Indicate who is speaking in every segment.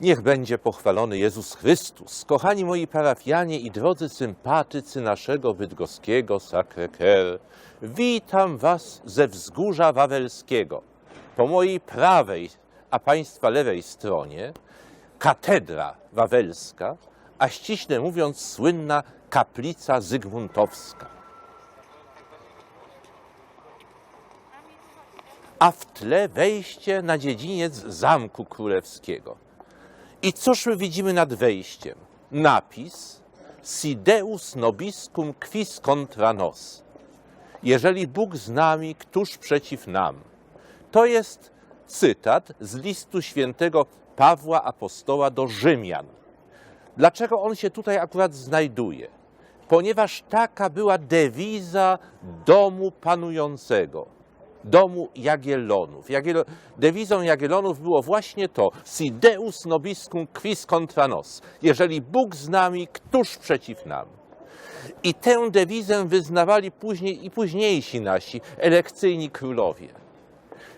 Speaker 1: Niech będzie pochwalony Jezus Chrystus. Kochani moi parafianie i drodzy sympatycy naszego bydgoskiego Sacré-Cœur, witam Was ze wzgórza wawelskiego. Po mojej prawej, a Państwa lewej stronie katedra wawelska, a ściśle mówiąc słynna kaplica zygmuntowska. A w tle wejście na dziedziniec Zamku Królewskiego. I cóż my widzimy nad wejściem? Napis Si Deus nobiscum quis contra nos. Jeżeli Bóg z nami, któż przeciw nam? To jest cytat z listu świętego Pawła Apostoła do Rzymian. Dlaczego on się tutaj akurat znajduje? Ponieważ taka była dewiza domu panującego, domu Jagiellonów. Jagielo, dewizą Jagiellonów było właśnie to: Si Deus nobiscum quis contra nos. Jeżeli Bóg z nami, któż przeciw nam? I tę dewizę wyznawali później i późniejsi nasi elekcyjni królowie.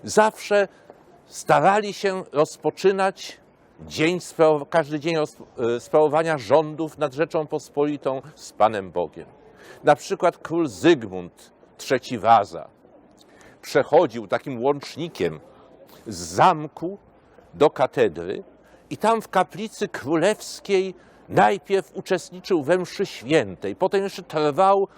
Speaker 1: Zawsze starali się rozpoczynać dzień, każdy dzień e, sprawowania rządów nad Rzeczą Pospolitą z Panem Bogiem. Na przykład król Zygmunt III Waza przechodził takim łącznikiem z zamku do katedry i tam w kaplicy królewskiej najpierw uczestniczył we mszy świętej, potem jeszcze trwał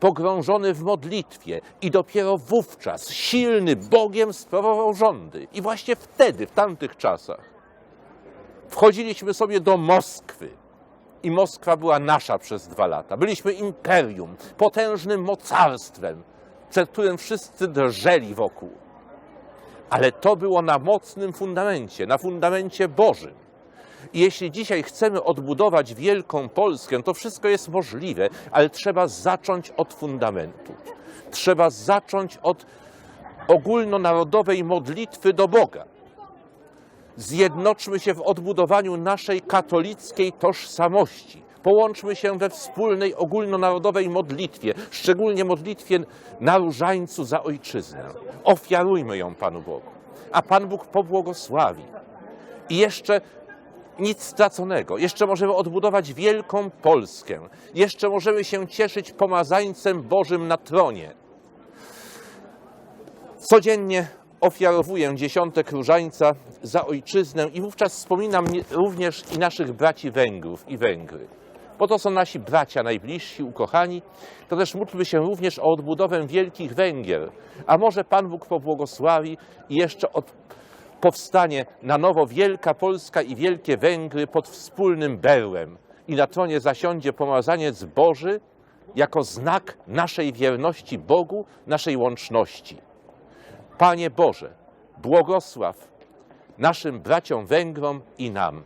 Speaker 1: pogrążony w modlitwie i dopiero wówczas silny Bogiem sprawował rządy. I właśnie wtedy, w tamtych czasach, wchodziliśmy sobie do Moskwy. I Moskwa była nasza przez dwa lata. Byliśmy imperium, potężnym mocarstwem, przed którym wszyscy drżeli wokół. Ale to było na mocnym fundamencie, na fundamencie Bożym. I jeśli dzisiaj chcemy odbudować wielką Polskę, to wszystko jest możliwe, ale trzeba zacząć od fundamentu. Trzeba zacząć od ogólnonarodowej modlitwy do Boga. Zjednoczmy się w odbudowaniu naszej katolickiej tożsamości. Połączmy się we wspólnej ogólnonarodowej modlitwie, szczególnie modlitwie na różańcu za ojczyznę. Ofiarujmy ją Panu Bogu, a Pan Bóg pobłogosławi. I jeszcze nic straconego. Jeszcze możemy odbudować wielką Polskę. Jeszcze możemy się cieszyć pomazańcem Bożym na tronie. Codziennie ofiarowuję dziesiątek różańca za ojczyznę i wówczas wspominam nie- również i naszych braci Węgrów i Węgry. Bo to są nasi bracia najbliżsi, ukochani. To też módlmy się również o odbudowę wielkich Węgier. A może Pan Bóg pobłogosławi i jeszcze od, powstanie na nowo Wielka Polska i Wielkie Węgry pod wspólnym berłem. I na tronie zasiądzie pomazaniec Boży jako znak naszej wierności Bogu, naszej łączności. Panie Boże, błogosław naszym braciom Węgrom i nam.